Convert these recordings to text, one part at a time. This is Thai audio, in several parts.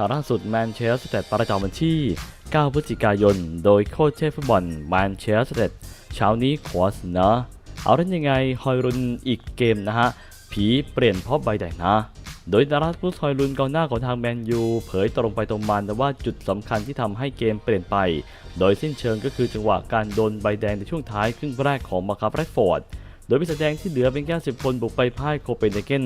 ข่าวล่าสุดแมนเชสเตอร์ประจำวันที่ 9 พฤศจิกายน โดยโค้ชเชฟฟุตบอลแมนเชสเตอร์เช้านี้ขอเสนอเอาเล่นยังไงฮอยรุนอีกเกมนะฮะ ผีเปลี่ยนเพราะใบแดงนะ โดยดาราพุทฮอยลุนกองหน้าของทางแมนยูเผยตรงไปตรงมาแต่ว่าจุดสำคัญที่ทำให้เกมเปลี่ยนไป โดยสิ้นเชิงก็คือจังหวะการโดนใบแดงในช่วงท้ายครึ่งแรกของมาคาแรดฟอร์ด โดยมีแสดงที่เหลือเป็นแค่10 คนบุกไปพ่ายโคเปนเฮเกน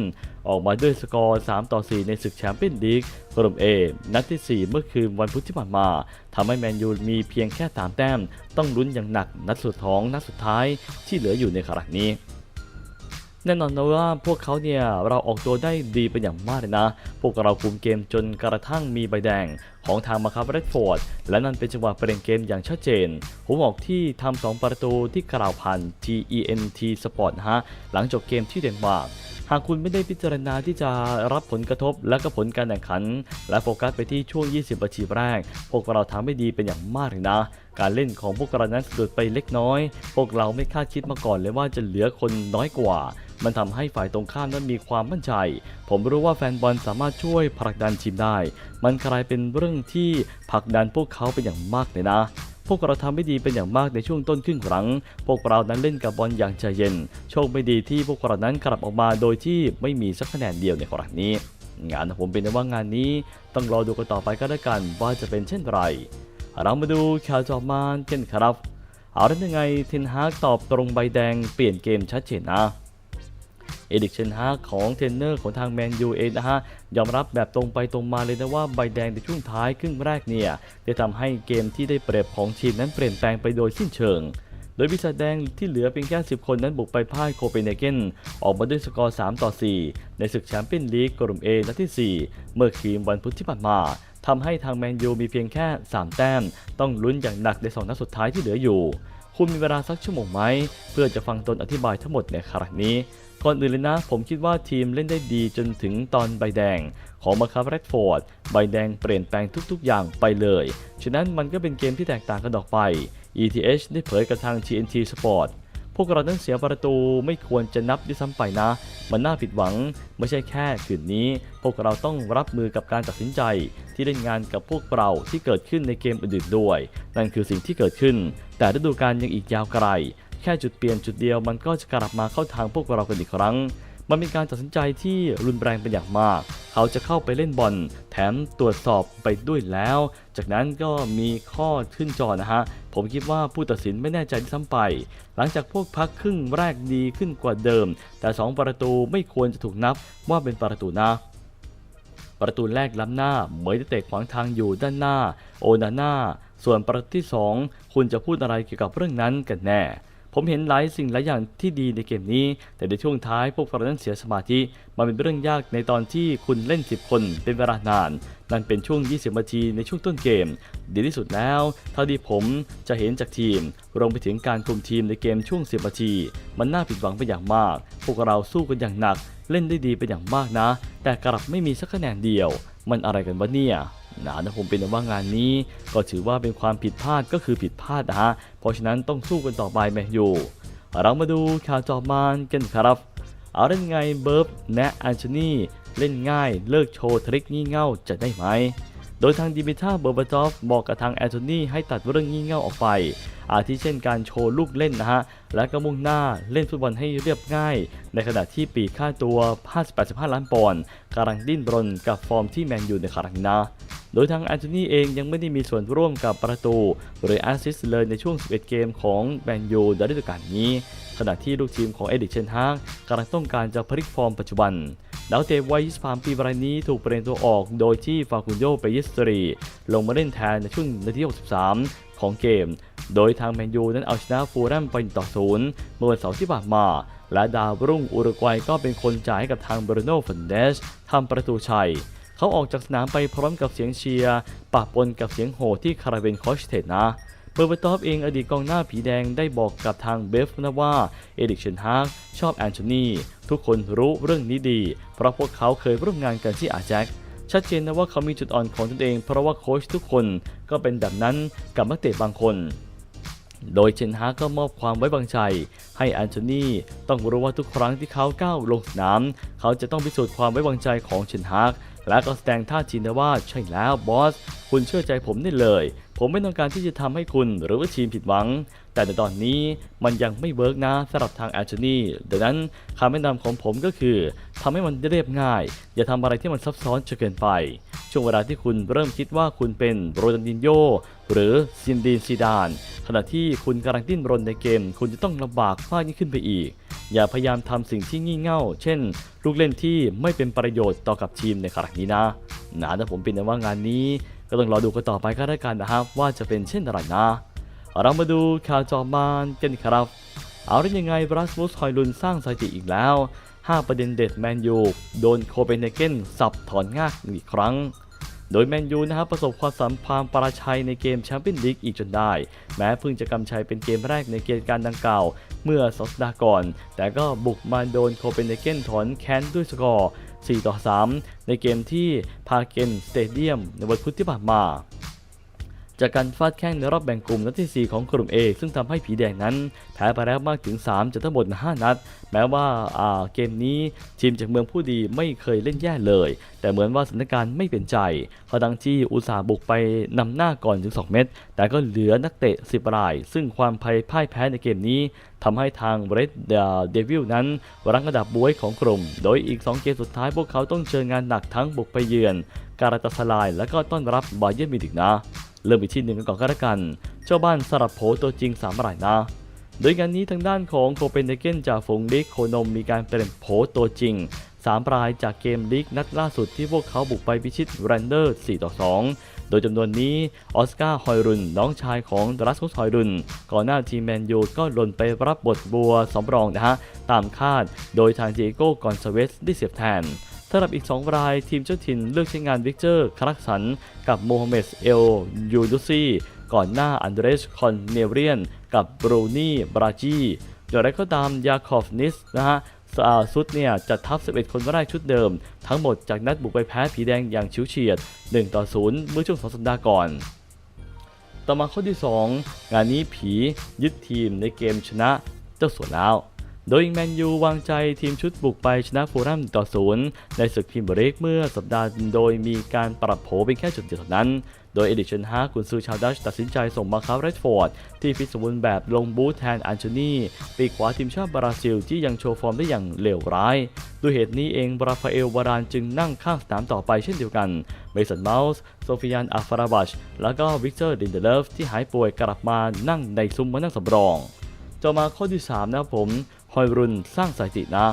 ออกมาด้วยสกอร์ 3 ต่อ 4 ในศึกแชมเปี้ยนลีกกลุ่ม A นัดที่ 4 เมื่อคืนวันพุธที่ผ่านมาทำให้แมนยูมีเพียงแค่ 3 แต้ม ต้องลุ้นอย่างหนักนัดสุดท้องนัดสุดท้ายที่เหลืออยู่ในขณะนี้ แน่นอนนะว่าพวกเขาเนี่ยเราออกตัวได้ดีเป็นอย่างมากเลยนะ พวกเราคุมเกมจนกระทั่งมีใบแดงของทางมาคาเรดฟอร์ดและนั่นเป็นจังหวะเปลี่ยนเกมอย่างชัดเจนผมออกที่ทำสองประตูที่กล่าวผ่าน T E N T Sport ฮะหลังจบเกมที่เดนมาร์กากคุณไม่ได้พิจารณาที่จะรับผลกระทบและก็ผลการแข่งขัน และโฟกัสไปที่ช่วง 20นาทีแรก พวกเราทำไม่ดีเป็นอย่างมากเลยนะ การเล่นของพวกเรานั้นสะดุดไปเล็กน้อย พวกเราไม่คาดคิดมาก่อนเลยว่าจะเหลือคนน้อยกว่ามันทำให้ฝ่ายตรงข้ามนั้นมีความมั่นใจ ผมรู้ว่าแฟนบอลสามารถช่วยผลักดันทีมได้ มันกลายเป็นเรื่องที่ผลักดันพวกเขาเป็นอย่างมากเลยนะ วกเราทำไม่ดีเป็นอย่างมากในช่วงต้นครึ่งหลัง พวกเรานั้นเล่นกับบอลอย่างใจเย็น โชคไม่ดีที่พวกเรานั้นกลับออกมาโดยที่ไม่มีสักคะแนนเดียวในครั้งนี้ งานของผมเป็นว่างานนี้ต้องรอดูกันต่อไปก็แล้วกันว่าจะเป็นเช่นไร เรามาดูข่าวจอมานกันครับ เอาแล้วยังไงเทนฮากตอบตรงใบแดงเปลี่ยนเกมชัดเจนนะ เอดิกเชนฮาของเทรนเนอร์ของทางแมนยูเองนะฮะยอมรับแบบตรงไปตรงมาเลยนะว่าใบแดงในช่วงท้ายครึ่งแรกเนี่ยได้ทำให้เกมที่ได้เปรียบของทีมนั้นเปลี่ยนแปลงไปโดยสิ้นเชิงโดยวิสาแดงที่เหลือเพียงแค่ 10 คนนั้นบุกไปพ่ายโคเปนเฮเกนออกมาด้วยสกอร์ 3 ต่อ 4 ในศึกแชมเปี้ยนลีกกลุ่ม A นัดที่ 4 เมื่อคืนวันพุธที่ผ่านมาทำให้ทางแมนยูมีเพียงแค่ 3 แต้ม ต้องลุ้นอย่างหนักใน 2 นัดสุดท้ายที่เหลืออยู่ คุณมีเวลาสักชั่วโมงไหม เพื่อจะฟังตนอธิบายทั้งหมดในครั้งนี้ ก่อนอื่นเลยนะ ผมคิดว่าทีมเล่นได้ดีจนถึงตอนใบแดง ของมาคาแรดฟอร์ดใบแดงเปลี่ยนแปลงทุกๆ อย่างไปเลย ฉะนั้นมันก็เป็นเกมที่แตกต่างกันออกไป ETH ได้เผยกับทาง TNT Sport พวกเรานั้นเสียประตูไม่ควรจะนับด้วยซ้ำไปนะ มันน่าผิดหวังไม่ใช่แค่คืนนี้ พวกเราต้องรับมือกับการตัดสินใจ ที่เล่นงานกับพวกเราที่เกิดขึ้นในเกมอื่นๆด้วย นั่นคือสิ่งที่เกิดขึ้น แต่ฤดูกาลยังอีกยาวไกล แค่จุดเปลี่ยนจุดเดียวมันก็จะกลับมาเข้าทางพวกเรากันอีกครั้ง มันเป็นการตัดสินใจที่รุนแรงเป็นอย่างมาก เขาจะเข้าไปเล่นบอล แถมตรวจสอบไปด้วยแล้ว จากนั้นก็มีข้อขึ้นจอนะฮะ ผมคิดว่าผู้ตัดสินไม่แน่ใจด้วยซ้ำไป หลังจากพวกพักครึ่งแรกดีขึ้นกว่าเดิม แต่ 2 ประตูไม่ควรจะถูกนับว่าเป็นประตูนะประตูแรกล้ำหน้า เหมยจะเตะขวางทางอยู่ด้านหน้า โอนาน่า ส่วนประตูที่ 2 คุณจะพูดอะไรเกี่ยวกับเรื่องนั้นกันแน่ ผมเห็นหลายสิ่งหลายอย่างที่ดีในเกมนี้ แต่ในช่วงท้ายพวกเรานั้นเสียสมาธิมันเป็นเรื่องยากในตอนที่คุณเล่น 10 คนเป็นเวลานาน นั่นเป็นช่วง 20 นาทีในช่วงต้นเกม ดีที่สุดแล้ว เท่าที่ผมจะเห็นจากทีมรวมไปถึงการคุมทีมในเกมช่วง 10 นาที มันน่าผิดหวังเป็นอย่างมาก พวกเราสู้กันอย่างหนัก เล่นได้ดีเป็นอย่างมากนะ แต่กลับไม่มีสักคะแนนเดียว มันอะไรกันวะเนี่ย นะนะผมเป็นว่างานนี้ ก็ถือว่าเป็นความผิดพลาดก็คือผิดพลาดนะฮะ เพราะฉะนั้นต้องสู้กันต่อไปแมนยูเรามาดูข่าวจอมานกันครับ เอาเล่นไงเบิร์ฟแนะอันชนีเล่นง่ายเลิกโชว์ทริคงี่เง่าจะได้ไหม โดยทางดิมิท่าเบอร์บาตอฟบอกกับทางแอนโทนีให้ตัดเรื่องงี่เง่าออกไป อาทิเช่นการโชว์ลูกเล่นนะฮะ และก็มุ่งหน้าเล่นฟุตบอลให้เรียบง่าย ในขณะที่ปีค่าตัว 58.5 ล้านปอนด์กำลังดิ้นรนกับฟอร์มที่แมนยูในครั้งนี้นะโดยทางแอนโทนีเองยังไม่ได้มีส่วนร่วมกับประตู หรือแอสซิสต์เลยในช่วง 11 เกมของแมนยูในฤดูกาลนี้ ขณะที่ลูกทีมของเอดิกเชนฮากกำลังต้องการจะพลิกฟอร์มปัจจุบันดาวเตะวัย 23 ปีรายนี้ถูกเปลี่ยนตัวออกโดยที่ฟาคุนโยเปยิสตรี ลงมาเล่นแทนในช่วงนาที 63 ของเกม โดยทางแมนยูนั้นเอาชนะฟูแลมไปต่อ0เมื่อวันเสาร์ที่ผ่านมา และดาวรุ่งอุรุกวัยก็เป็นคนจ่ายให้กับทางเบรโน่ฟันเดสทำประตูชัย เขาออกจากสนามไปพร้อมกับเสียงเชียร์ปะปนกับเสียงโห่ที่คาราเบนคอชเทตนะ เบอร์เบตอฟเองอดีตกองหน้าผีแดงได้บอกกับทางเบฟนะว่าเอดิกเชนฮากชอบแอนโทนีทุกคนรู้เรื่องนี้ดี เพราะพวกเขาเคยร่วมงานกันที่อาแจ็คชัดเจนนะว่าเขามีจุดอ่อนของตนเอง เพราะว่าโค้ชทุกคนก็เป็นแบบนั้นกับนักเตะบางคน โดยเชนฮากก็มอบความไว้วางใจ ให้แอนโทนีต้องรู้ว่าทุกครั้งที่เขาก้าวลงสนาม เขาจะต้องพิสูจน์ความไว้วางใจของเชนฮาก และก็แสดงท่าจีนว่าใช่แล้วบอส คุณเชื่อใจผมได้เลย ผมไม่ต้องการที่จะทำให้คุณหรือว่าทีมผิดหวัง แต่ในตอนนี้มันยังไม่เวิร์กนะสำหรับทางแอนโทนีดังนั้นคำแนะนำของผมก็คือทำให้มันเรียบง่าย อย่าทำอะไรที่มันซับซ้อนจนเกินไป ช่วงเวลาที่คุณเริ่มคิดว่าคุณเป็นโรนัลดินโยหรือซินดีนซีดาน ขณะที่คุณกำลังดิ้นรนในเกม คุณจะต้องลำบากมากยิ่งขึ้นไปอีก อย่าพยายามทำสิ่งที่งี่เง่า เช่น ลูกเล่นที่ไม่เป็นประโยชน์ต่อกับทีมในครั้งนี้นะนะแต่ผมเป็นแต่ว่างานนี้ ก็ต้องรอดูกันต่อไปก็ได้กันนะครับว่าจะเป็นเช่นไรนะ เรามาดูข่าวจอมานกันครับ เอาได้ยังไงบรัสมุสคอยลุนสร้างสถิติอีกแล้ว 5 ประเด็นเด็ดแมนยูโดนโคเปนเฮเกนสับถอนงากอีกครั้ง โดยแมนยูนะครับประสบความสำความปราชัยในเกมแชมเปี้ยนลีกอีกจนได้ แม้เพิ่งจะกำชัยเป็นเกมแรกในเกมการดังกล่าว เมื่อสองสัปดาห์ก่อน แต่ก็บุกมาโดนโคเปนเฮเกนถอนแค้นด้วยสกอร์4ต่อ3ในเกมที่พาเกนสเตเดียมในวันพุธที่ผ่านมา จากการฟาดแข้งในรอบแบ่งกลุ่มนัดที่ 4 ของกลุ่ม A ซึ่งทำให้ผีแดงนั้น แพ้ไปแล้วมากถึง 3 จากทั้งหมด 5 นัด แม้ว่าาเกมนี้ทีมจากเมืองผู้ดีไม่เคยเล่นแย่เลย แต่เหมือนว่าสถานการณ์ไม่เป็นใจเขาดังที่อุตสาห์บุกไปนำหน้าก่อนถึง 2 เม็ดแต่ก็เหลือนักเตะ 10 ราย ซึ่งความพ่ายแพ้ในเกมนี้ทำให้ทางเรดเดวิลนั้นรั้งอันดับบวยของกลุ่ม โดยอีก 2 เกมสุดท้ายพวกเขาต้องเจองานหนักทั้งบุกไปเยือน การาตาสลายและก็ต้อนรับบาเยิร์นมิวนิกนะ เริ่มไปที่หนึ่งกันก่อนก็แล้วกัน เจ้าบ้านสลับโผตัวจริง3รายนะ โดยงานนี้ทางด้านของโคเปนเฮเกนจากฝูงลีกโคนมมีการเปลี่ยนโผตัวจริง3รายจากเกมลีกนัดล่าสุดที่พวกเขาบุกไปพิชิตแรนเดอร์ 4 ต่อ 2 โดยจำนวนนี้ออสการ์ฮอยรุนน้องชายของดรัสคุสฮอยรุน ก่อนหน้าทีมแมนยูก็หล่นไปรับบทบัวสำรองนะฮะ ตามคาด โดยทางเจโก้กอนซาเวสได้เสียบแทน สำหรับอีก 2 รายทีมเจ้าถิ่นเลือกใช้งานวิกเตอร์คารักสัน กับโมฮัมเหม็ดเอลยูดุซีก่อนหน้าอันเดรสคอนเนเรียน กับบรูนี่บราจีอย่างไรก็ตามยาคอฟนิสนะฮะสอาซุดเนี่ยจัดทัพ 11 คนแรกชุดเดิม ทั้งหมดจากนัดบุกไปแพ้ผีแดงอย่างชิวเฉียด 1 ต่อ 0 เมื่อช่วง 2 สัปดาห์ก่อน ต่อมาข้อที่ 2 งานนี้ผียึดทีมในเกมชนะเจ้าสัวแล้ว โดยแมนยูวางใจทีมชุดบุกไปชนะฟูลแลมต่อศูนย์ในศึกพรีเมียร์ลีกเมื่อสัปดาห์โดยมีการปรับโผเป็นแค่จุดเดียวเท่านั้น โดยเอดิชันฮากุนซือชาวดัชตัดสินใจส่งมาคาร์เรดฟอร์ด ที่ฟิตสมบูรณ์แบบลงบูธแทนอันโทนีปีกขวาทีมชาติบราซิลที่ยังโชว์ฟอร์มได้อย่างเลวร้ายด้วยเหตุนี้เองบราฟาเอลวารานจึงนั่งข้างสนามต่อไปเช่นเดียวกันเมสันเมาส์โซฟิยานอาฟาราบัชแล้วก็วิกเตอร์ดินเดเลฟที่หายป่วยกลับมานั่งในซุ้มมานั่งสำรองต่อมาข้อที่3นะครับผม ฮอยรุนสร้างสถิตินะ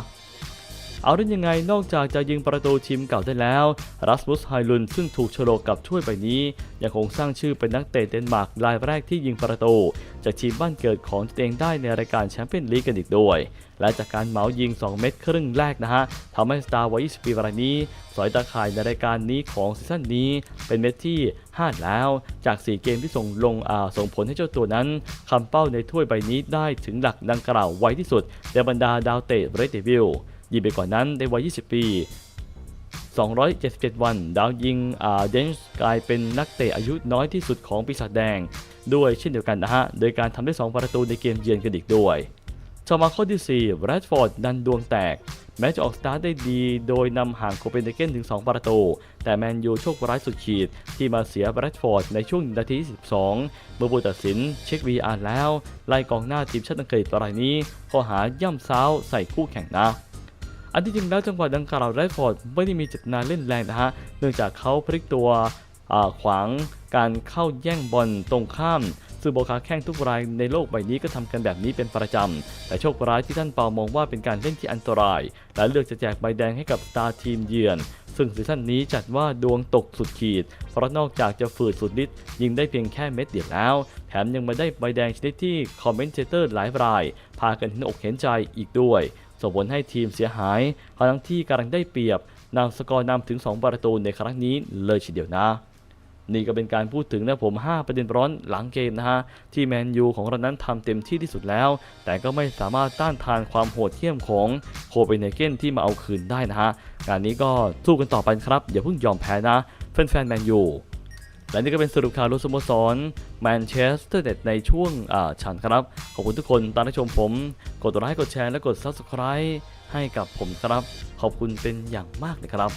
เอาได้ยังไงนอกจากจะยิงประตูทีมเก่าได้แล้วรัสมุสไฮลุนซึ่งถูกโฉลกับถ้วยใบนี้ ยังคงสร้างชื่อเป็นนักเตะเดนมาร์กรายแรกที่ยิงประตู จากทีมบ้านเกิดของตนเองได้ในรายการแชมเปี้ยนลีกกันอีกด้วย และจากการเหมายิง 2 เม็ดครึ่งแรกนะฮะทำให้สตาร์วัย20ปีรายนี้ สอยตาข่ายในรายการนี้ของซีซั่นนี้ เป็นเม็ดที่ 5 แล้วจาก 4 เกมที่ส่งลงอ่าส่งผลให้เจ้าตัวนั้นคำเป้าในถ้วยใบนี้ได้ถึงหลักดังกล่าวไวที่สุดในบรรดาดาวเตะเรดเดวิล ยิ่งไปกว่านั้นในวัย 20 ปี 277 วัน ดาวยิงอาเดนส์กลายเป็นนักเตะอายุน้อยที่สุดของปีศาจแดง ด้วยเช่นเดียวกันนะฮะ โดยการทำได้ 2 ประตูในเกมเยือนกันอีกด้วยต่อมาข้อที่ 4 แรดฟอร์ดดันดวงแตก แม้จะออกสตาร์ทได้ดี โดยนำห่างโคเปนเฮเกนถึง 2 ประตู แต่แมนยูโชคร้ายสุดขีด ที่มาเสียแรดฟอร์ดในช่วงนาทีที่12เมื่อผู้ตัดสินเช็ค VR แล้ว ไล่กองหน้าทีมชาติอังกฤษรายนี้ข้อหาย่ำซ้าวใส่คู่แข่งนะ อันที่จริงแล้วจังหวะดังกล่าวไรฟอร์ดไม่ได้มีเจตนาเล่นแรงนะฮะ เนื่องจากเขาพลิกตัวขวางการเข้าแย่งบอลตรงข้ามซึ่งโบคาแข้งทุกรายในโลกใบนี้ก็ทำกันแบบนี้เป็นประจำ แต่โชคร้ายที่ท่านเปามองว่าเป็นการเล่นที่อันตราย และเลือกจะแจกใบแดงให้กับสตาร์ทีมเยือน ซึ่งซีซั่นนี้จัดว่าดวงตกสุดขีด เพราะนอกจากจะฝืดสุดฤทธิ์ยิงได้เพียงแค่เม็ดเดียวแล้ว แถมยังมาได้ใบแดงชนิดที่คอมเมนเตอร์หลายราย พากันเห็นอกเห็นใจอีกด้วย ส่งผลให้ทีมเสียหายทั้งที่กำลังได้เปรียบนำสกอร์นำถึง 2 ประตูในครั้งนี้เลยทีเดียวนะ นี่ก็เป็นการพูดถึงนะผม 5 ประเด็นร้อนหลังเกมนะฮะ ที่แมนยูของเรานั้นทำเต็มที่ที่สุดแล้ว แต่ก็ไม่สามารถต้านทานความโหดเหี้ยมของโคเปนเฮเกนที่มาเอาคืนได้นะฮะงานนี้ก็สู้กันต่อไปครับอย่าเพิ่งยอมแพ้นะแฟนๆแมนยู และนี่ก็เป็นสรุปข่าวรถสโมสรแมนเชสเตอร์เดในช่วงอ่าฉันครับ ขอบคุณทุกคนตามรับชมผม กดไลค์กดแชร์และกด Subscribe ให้กับผมครับ ขอบคุณเป็นอย่างมากเลยครับ